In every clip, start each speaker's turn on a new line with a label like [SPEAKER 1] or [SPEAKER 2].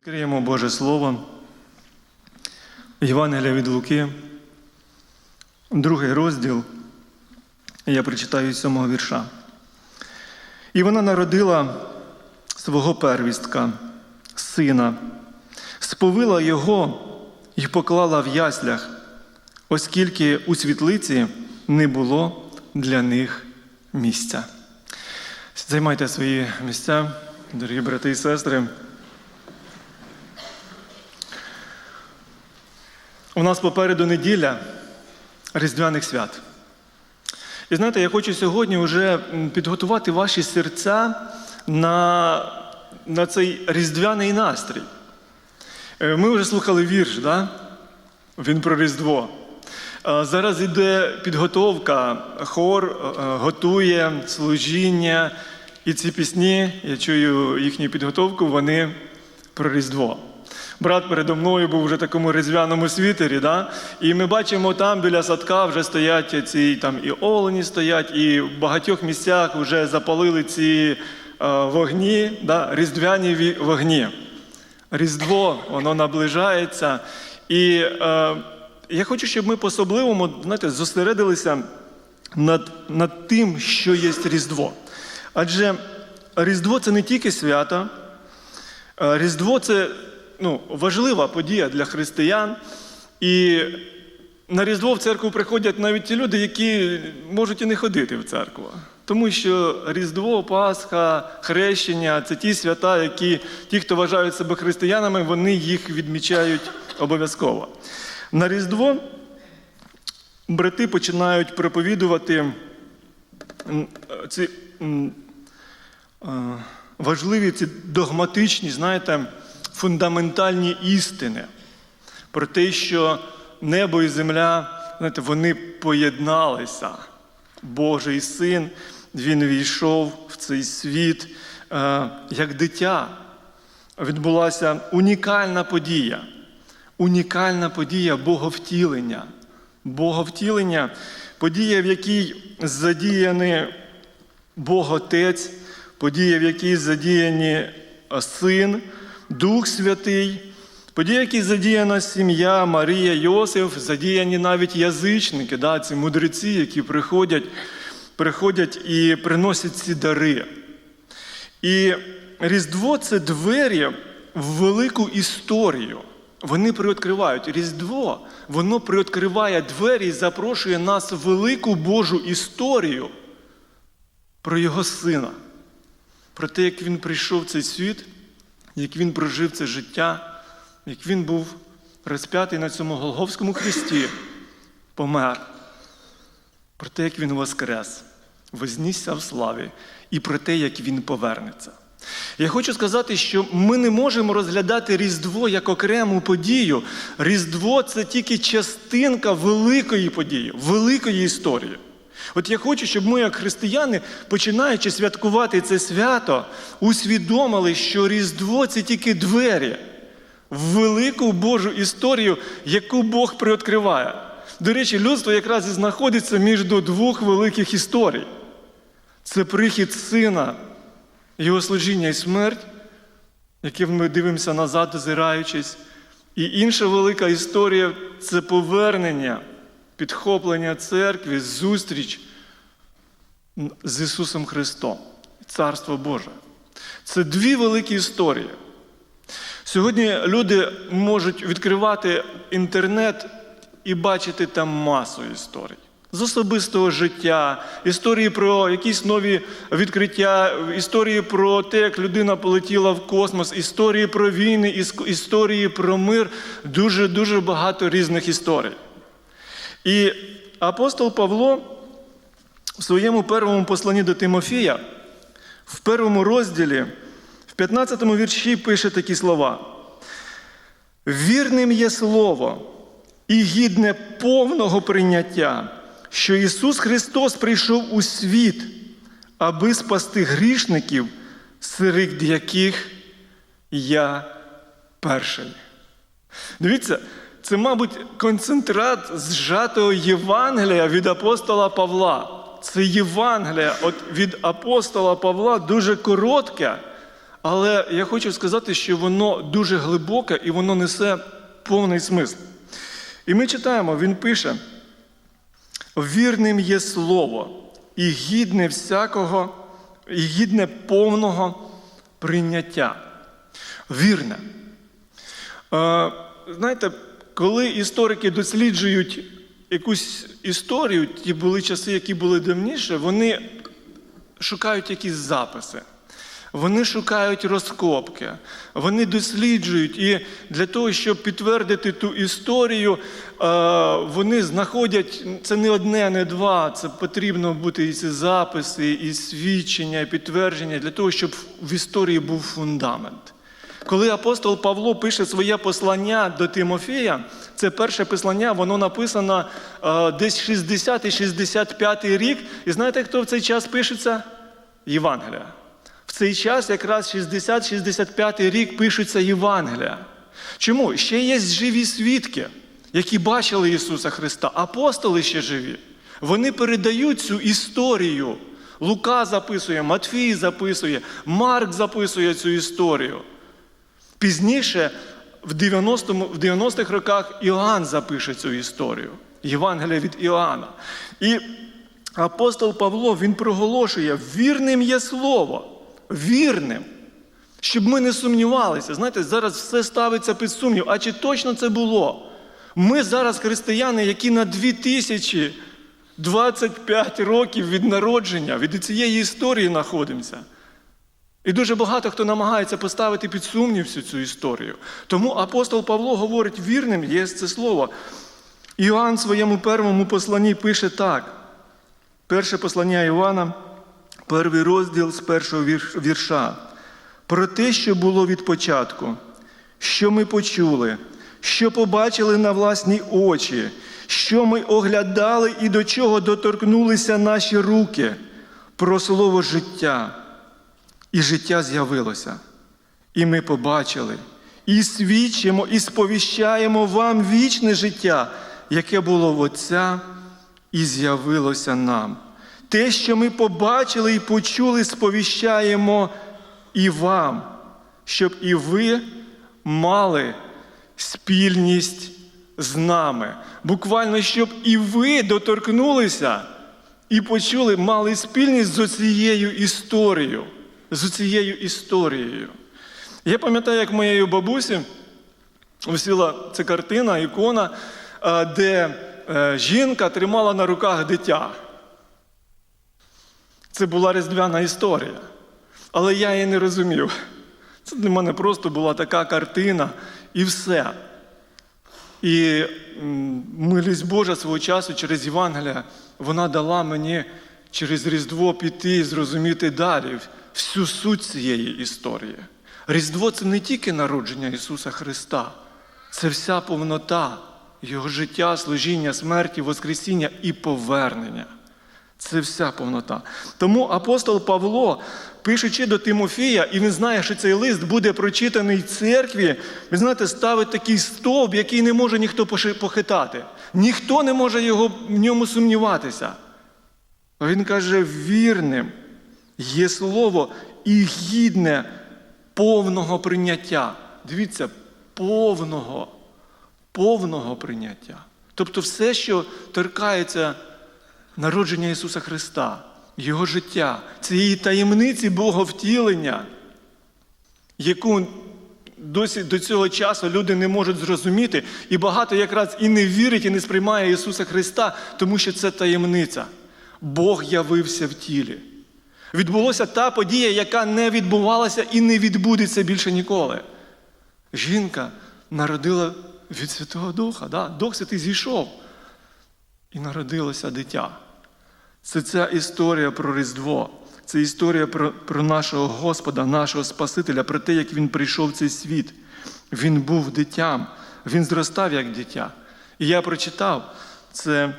[SPEAKER 1] Відкриємо Боже Слово. Євангелія від Луки, другий розділ. Я прочитаю сьомого вірша. І вона народила свого первістка, сина, сповила його і поклала в яслях, оскільки у світлиці не було для них місця. Займайте свої місця, дорогі брати і сестри. У нас попереду неділя Різдвяних свят. І знаєте, я хочу сьогодні вже підготувати ваші серця на, на цей різдвяний настрій. Е, Ми вже слухали вірш, да? він про Різдво. Зараз йде підготовка, хор е, готує служіння, і ці пісні, я чую їхню підготовку, вони про Різдво. Брат передо мною був вже в такому різдвяному світері, да? і ми бачимо, там біля садка вже стоять ці там і олені стоять, і в багатьох місцях вже запалили ці е, вогні, да? різдвяні вогні. Різдво, воно наближається. І е, я хочу, щоб ми по-особливому знаєте, зосередилися над, над тим, що є Різдво. Адже Різдво це не тільки свято, Е, Різдво це ну, важлива подія для християн. І на Різдво в церкву приходять навіть ті люди, які можуть і не ходити в церкву. Тому що Різдво, Пасха, Хрещення це ті свята, які ті, хто вважають себе християнами, вони їх відмічають обов'язково. На Різдво брати починають проповідувати ці важливі ці догматичні, знаєте, фундаментальні істини про те, що небо і земля, знаєте, вони поєдналися. Божий син, він війшов в цей світ е, як дитя. Відбулася унікальна подія. Унікальна подія Боговтілення. Боговтілення подія, в якій задіяний Бог Отець, подія, в якій задіяні Син, Дух Святий, подія, в якій задіяна сім'я, Марія, Йосиф, задіяні навіть язичники, да, ці мудреці, які приходять, приходять і приносять ці дари. І Різдво це двері в велику історію. Вони приоткривають. Різдво, воно приоткриває двері і запрошує нас в велику Божу історію про Його Сина, про те, як Він прийшов в цей світ, як Він прожив це життя, як Він був розп'ятий на цьому Голговському хресті, помер, про те, як Він воскрес, вознісся в славі, і про те, як Він повернеться. Я хочу сказати, що ми не можемо розглядати Різдво як окрему подію. Різдво це тільки частинка великої події, великої історії. От я хочу, щоб ми, як християни, починаючи святкувати це свято, усвідомили, що Різдво це тільки двері в велику Божу історію, яку Бог приоткриває. До речі, людство якраз і знаходиться між до двох великих історій. Це прихід сина, його служіння і смерть, яким ми дивимося назад, озираючись. І інша велика історія це повернення, підхоплення церкви, зустріч з Ісусом Христом, Царство Боже. Це дві великі історії. Сьогодні люди можуть відкривати інтернет і бачити там масу історій. З особистого життя, історії про якісь нові відкриття, історії про те, як людина полетіла в космос, історії про війни, історії про мир, дуже-дуже багато різних історій. І апостол Павло в своєму першому посланні до Тимофія, в першому розділі, в 15 вірші пише такі слова. Вірним є слово і гідне повного прийняття, що Ісус Христос прийшов у світ, аби спасти грішників, серед яких я перший. Дивіться, це, мабуть, концентрат зжатого Євангелія від апостола Павла. Це Євангелія від апостола Павла дуже коротке, Але я хочу сказати, що воно дуже глибоке і воно несе повний смисл. І ми читаємо, він пише: вірним є слово, і гідне всякого, і гідне повного прийняття. Вірне. Е, Знаєте, коли історики досліджують якусь історію, ті були часи, які були давніше, вони шукають якісь записи. Вони шукають розкопки, вони досліджують, і для того, щоб підтвердити ту історію, е, вони знаходять це не одне, не два. Це потрібно бути і ці записи, і свідчення, і підтвердження для того, щоб в історії був фундамент. Коли апостол Павло пише своє послання до Тимофія, це перше послання, воно написано е, десь 60 і 65 рік. І знаєте, хто в цей час пишеться? Євангелія. В цей час, якраз 60-65 рік, пишуться Євангелія. Чому? Ще є живі свідки, які бачили Ісуса Христа. Апостоли ще живі. Вони передають цю історію. Лука записує, Матфій записує, Марк записує цю історію. Пізніше, в 90-му- в 90-х роках, Іоанн запише цю історію. Євангелія від Іоанна. І апостол Павло він проголошує: вірним є слово. Вірним. Щоб ми не сумнівалися. Знаєте, зараз все ставиться під сумнів. А чи точно це було? Ми зараз християни, які на 2025 років від народження, від цієї історії знаходимося. І дуже багато хто намагається поставити під сумнів всю цю історію. Тому апостол Павло говорить, вірним є це слово. Іоанн в своєму першому посланні пише так. Перше послання Івана, перший розділ з першого вірша. Про те, що було від початку, що ми почули, що побачили на власні очі, що ми оглядали і до чого доторкнулися наші руки, про слово життя. І життя з'явилося. І ми побачили, і свідчимо, і сповіщаємо вам вічне життя, яке було в Отця і з'явилося нам. Те, що ми побачили і почули, сповіщаємо і вам, щоб і ви мали спільність з нами. Буквально, щоб і ви доторкнулися і почули, мали спільність з цією історією. З цією історією. Я пам'ятаю, як моєї бабусі висіла ця картина, ікона, е, де е, жінка тримала на руках дитя. Це була різдвяна історія. Але я її не розумів. Це для мене просто була така картина і все. І милість Божа свого часу через Євангелія, вона дала мені через Різдво піти і зрозуміти далі всю суть цієї історії. Різдво це не тільки народження Ісуса Христа, це вся повнота Його життя, служіння, смерті, Воскресіння і повернення. Це вся повнота. Тому апостол Павло, пишучи до Тимофія, і він знає, що цей лист буде прочитаний церкві, ви знаєте, ставить такий стовп, який не може ніхто похитати. Ніхто не може його, в ньому сумніватися. Він каже, вірним є слово і гідне повного прийняття. Дивіться, повного, повного прийняття. Тобто все, що торкається народження Ісуса Христа, Його життя, цієї таємниці Боговтілення, яку досі до цього часу люди не можуть зрозуміти, і багато якраз і не вірить, і не сприймає Ісуса Христа, тому що це таємниця. Бог явився в тілі. Відбулася та подія, яка не відбувалася і не відбудеться більше ніколи. Жінка народила від Святого Духа. Да? Дух Святий зійшов і народилося дитя. Це ця історія про Різдво. Це історія про, про нашого Господа, нашого Спасителя, про те, як Він прийшов в цей світ. Він був дитям, він зростав як дитя. І я прочитав це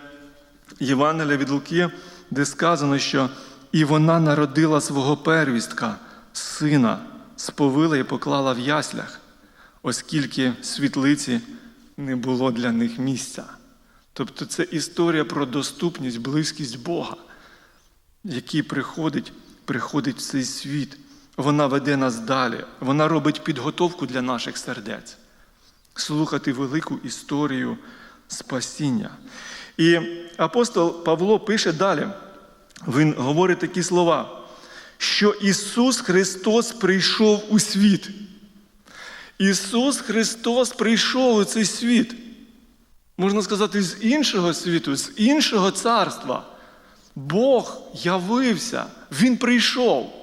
[SPEAKER 1] Євангелія від Луки, де сказано, що і вона народила свого первістка, сина, сповила і поклала в яслях, оскільки в світлиці не було для них місця. Тобто це історія про доступність, близькість Бога, який приходить, приходить в цей світ, вона веде нас далі, вона робить підготовку для наших сердець, слухати велику історію спасіння. І апостол Павло пише далі, він говорить такі слова, що Ісус Христос прийшов у світ. Ісус Христос прийшов у цей світ. Можна сказати, з іншого світу, з іншого царства. Бог явився, Він прийшов.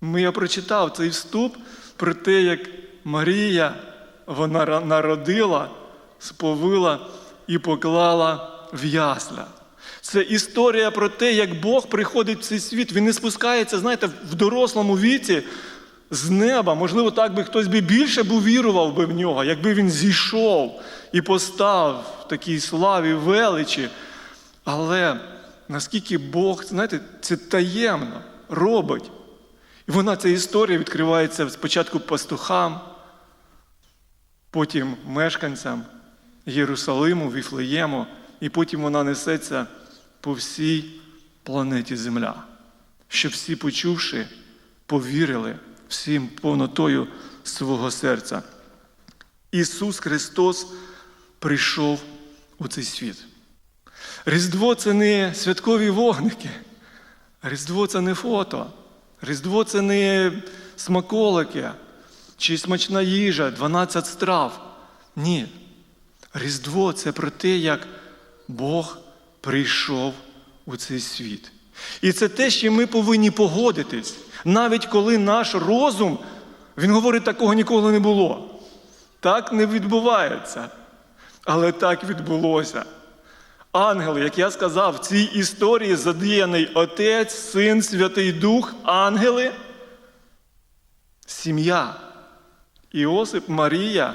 [SPEAKER 1] Ми я прочитав цей вступ про те, як Марія вона народила, сповила і поклала в ясля. Це історія про те, як Бог приходить в цей світ. Він не спускається, знаєте, в дорослому віці з неба. Можливо, так би хтось би більше був вірував би в нього, якби він зійшов і постав в такій славі, величі. Але наскільки Бог, знаєте, це таємно робить. І вона ця історія відкривається спочатку пастухам, потім мешканцям Єрусалиму, Віфлеєму, і потім вона несеться по всій планеті Земля, щоб всі, почувши, повірили всім повнотою свого серця. Ісус Христос прийшов у цей світ. Різдво це не святкові вогники, Різдво це не фото, Різдво це не смаколики чи смачна їжа, 12 страв. Ні. Різдво це про те, як Бог прийшов у цей світ. І це те, що ми повинні погодитись, навіть коли наш розум, він говорить, такого ніколи не було. Так не відбувається. Але так відбулося. Ангели, як я сказав, в цій історії задіяний Отець, Син, Святий Дух, ангели, сім'я. Іосип, Марія,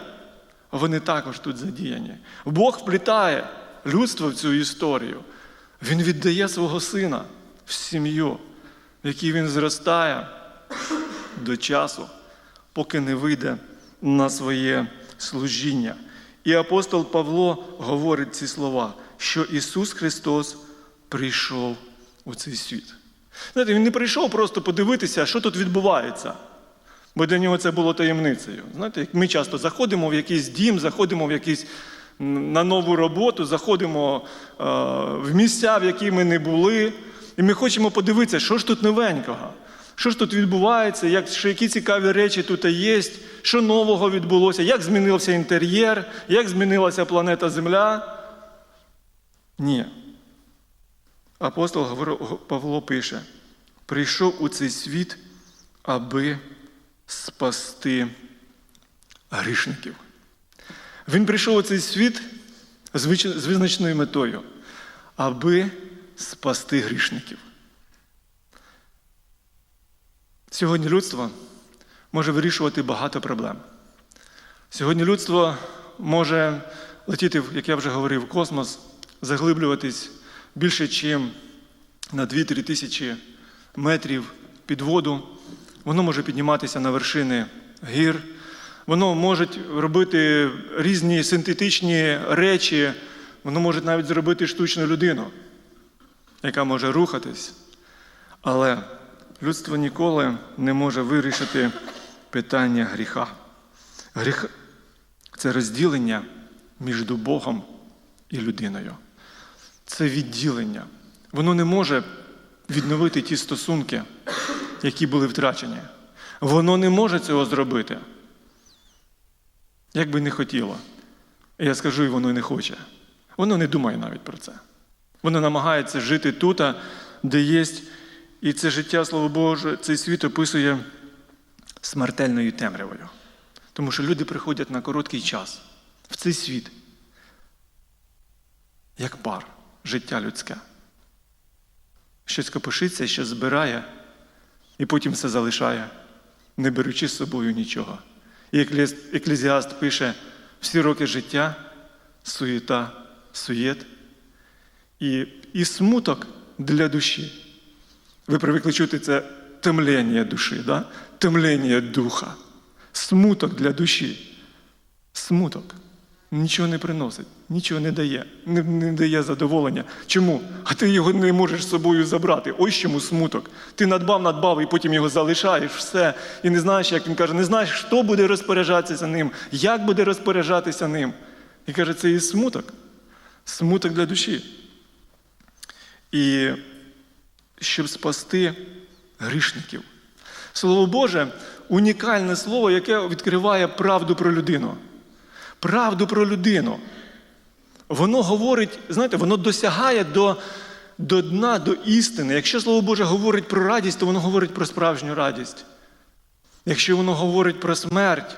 [SPEAKER 1] вони також тут задіяні. Бог вплітає людство в цю історію. Він віддає свого сина в сім'ю, в якій він зростає до часу, поки не вийде на своє служіння. І апостол Павло говорить ці слова, що Ісус Христос прийшов у цей світ. Знаєте, Він не прийшов просто подивитися, що тут відбувається. Бо для нього це було таємницею. Знаєте, як ми часто заходимо в якийсь дім, заходимо в якийсь на нову роботу, заходимо е, в місця, в які ми не були, і ми хочемо подивитися, що ж тут новенького, що ж тут відбувається, як, що, які цікаві речі тут є, що нового відбулося, як змінився інтер'єр, як змінилася планета Земля. Ні. Апостол Павло пише: прийшов у цей світ, аби спасти грішників. Він прийшов у цей світ з визначною метою, аби спасти грішників. Сьогодні людство може вирішувати багато проблем. Сьогодні людство може летіти, як я вже говорив, в космос, заглиблюватись більше, ніж на 2-3 тисячі метрів під воду. Воно може підніматися на вершини гір, воно може робити різні синтетичні речі, воно може навіть зробити штучну людину, яка може рухатись. Але людство ніколи не може вирішити питання гріха. Гріх це розділення між Богом і людиною. Це відділення. Воно не може відновити ті стосунки, які були втрачені. Воно не може цього зробити. Як би не хотіло. Я скажу, і воно не хоче. Воно не думає навіть про це. Воно намагається жити тут, де є. І це життя, слава Боже, цей світ описує смертельною темрявою. Тому що люди приходять на короткий час в цей світ, як пар, життя людське. Щось копишиться, щось збирає, і потім все залишає, не беручи з собою нічого. І еклезіаст пише: всі роки життя, суєта, суєт і, і смуток для душі. Ви привикли чути це темлення душі, да? темлення духа, смуток для душі. Смуток. Нічого не приносить, нічого не дає, не, не дає задоволення. Чому? А ти його не можеш з собою забрати. Ось чому смуток. Ти надбав, надбав, і потім його залишаєш, все. І не знаєш, як він каже, не знаєш, хто буде розпоряджатися ним, як буде розпоряджатися ним. І каже, це і смуток. Смуток для душі. І щоб спасти грішників. Слово Боже унікальне слово, яке відкриває правду про людину. Правду про людину. Воно говорить, знаєте, воно досягає до, до дна, до істини. Якщо Слово Боже говорить про радість, то воно говорить про справжню радість. Якщо воно говорить про смерть,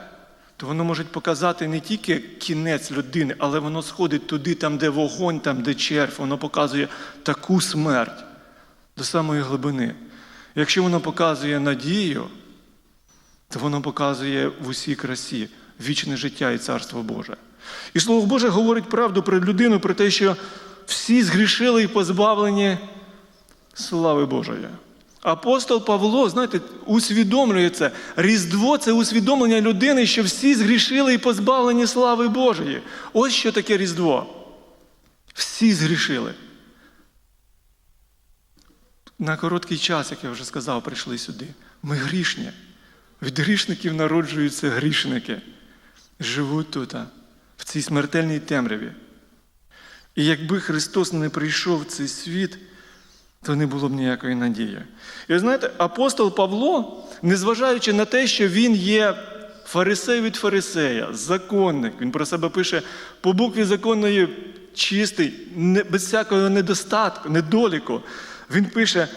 [SPEAKER 1] то воно може показати не тільки кінець людини, але воно сходить туди, там, де вогонь, там, де червь. Воно показує таку смерть до самої глибини. Якщо воно показує надію, то воно показує в усій красі вічне життя і царство Боже. І Слово Боже говорить правду про людину, про те, що всі згрішили і позбавлені слави Божої. Апостол Павло, знаєте, усвідомлює це. Різдво це усвідомлення людини, що всі згрішили і позбавлені слави Божої. Ось що таке Різдво. Всі згрішили. На короткий час, як я вже сказав, прийшли сюди. Ми грішні. Від грішників народжуються грішники. Живуть тут, в цій смертельній темряві. І якби Христос не прийшов в цей світ, то не було б ніякої надії. І ви знаєте, апостол Павло, незважаючи на те, що він є фарисей від фарисея, законник, він про себе пише по букві законної чистий, без всякого недостатку, недоліку. Він пише,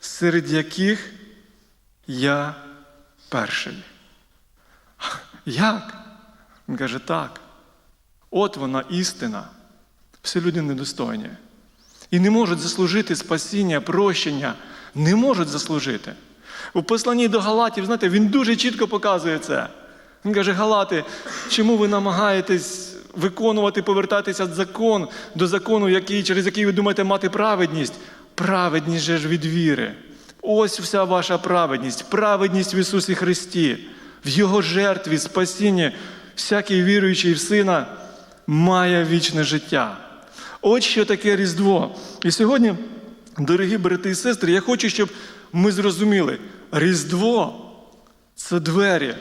[SPEAKER 1] серед яких я перший. Як? Він каже, так. От вона істина. Всі люди недостойні. І не можуть заслужити спасіння, прощення. Не можуть заслужити. У посланні до Галатів, знаєте, він дуже чітко показує це. Він каже, Галати, чому ви намагаєтесь виконувати, повертатися закон, до закону, який, через який ви думаєте мати праведність? Праведність же ж від віри. Ось вся ваша праведність, праведність в Ісусі Христі, в Його жертві, спасінні, всякий віруючий в Сина має вічне життя. От що таке Різдво. І сьогодні, дорогі брати і сестри, я хочу, щоб ми зрозуміли, Різдво це двері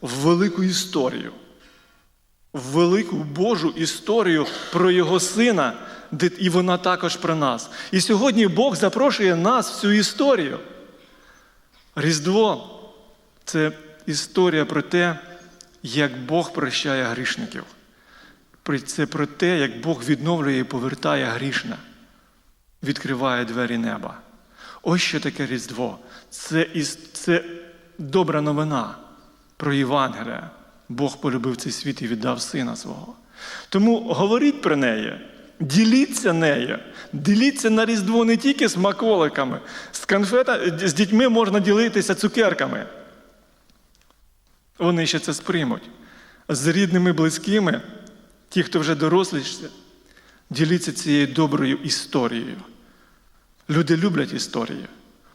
[SPEAKER 1] в велику історію, в велику Божу історію про Його Сина, і вона також про нас. І сьогодні Бог запрошує нас в цю історію. Різдво це історія про те, як Бог прощає грішників. Це про те, як Бог відновлює і повертає грішне, відкриває двері неба. Ось що таке Різдво. Це, це добра новина про Євангелія. Бог полюбив цей світ і віддав сина свого. Тому говоріть про неї, діліться нею, діліться на Різдво не тільки смаколиками, з, конфета, з дітьми можна ділитися цукерками. Вони ще це сприймуть. З рідними, близькими, ті, хто вже дорослішся, діліться цією доброю історією. Люди люблять історії.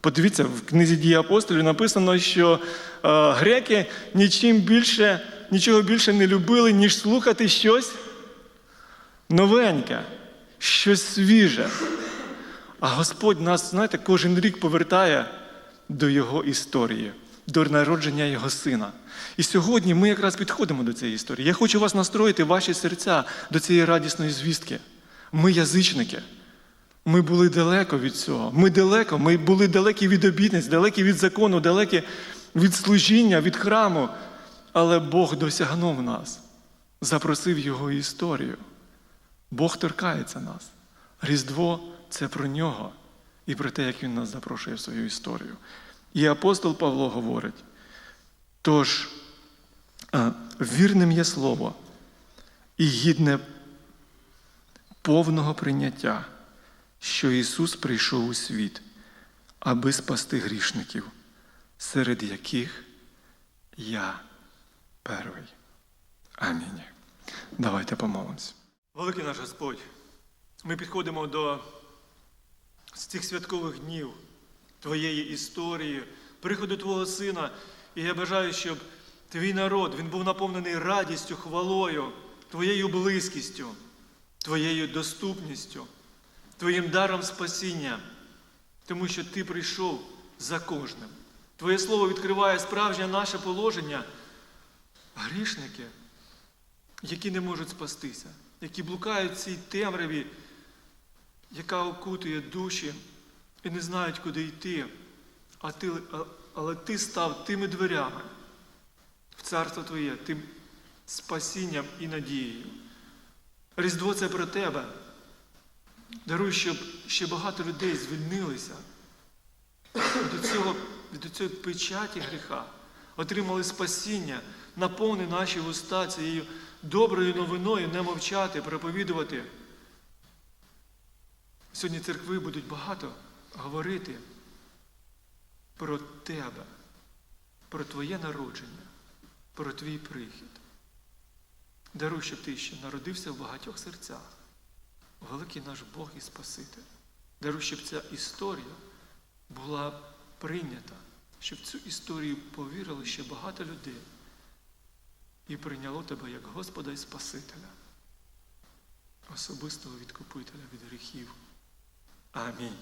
[SPEAKER 1] Подивіться, в книзі дії апостолів написано, що е, греки нічим більше, нічого більше не любили, ніж слухати щось новеньке, щось свіже. А Господь нас, знаєте, кожен рік повертає до Його історії, до народження Його сина. І сьогодні ми якраз підходимо до цієї історії. Я хочу вас настроїти ваші серця до цієї радісної звістки. Ми язичники. Ми були далеко від цього. Ми далеко, ми були далекі від обітниць, далекі від закону, далекі від служіння, від храму. Але Бог досягнув нас, запросив Його історію. Бог торкається нас. Різдво це про нього і про те, як Він нас запрошує в свою історію. І апостол Павло говорить: тож вірним є слово і гідне повного прийняття, що Ісус прийшов у світ, аби спасти грішників, серед яких я перший. Амінь. Давайте помолимось. Великий наш Господь, ми підходимо до цих святкових днів Твоєї історії, приходу Твого Сина. І я бажаю, щоб Твій народ він був наповнений радістю, хвалою, Твоєю близькістю, Твоєю доступністю, Твоїм даром спасіння, тому що Ти прийшов за кожним. Твоє слово відкриває справжнє наше положення. Грішники, які не можуть спастися, які блукають в цій темряві, яка окутує душі і не знають, куди йти. А ти, але ти став тими дверями в царство Твоє, тим спасінням і надією. Різдво це про тебе. Даруй, щоб ще багато людей звільнилися від цього, від цього печаті гріха, отримали спасіння, наповни наші вуста цією доброю новиною не мовчати, проповідувати. Сьогодні церкви будуть багато говорити про тебе, про твоє народження, про твій прихід. Даруй, щоб ти ще народився в багатьох серцях, великий наш Бог і Спаситель. Даруй, щоб ця історія була прийнята, щоб цю історію повірили ще багато людей і прийняло тебе як Господа і Спасителя, особистого відкупителя від гріхів. Амінь.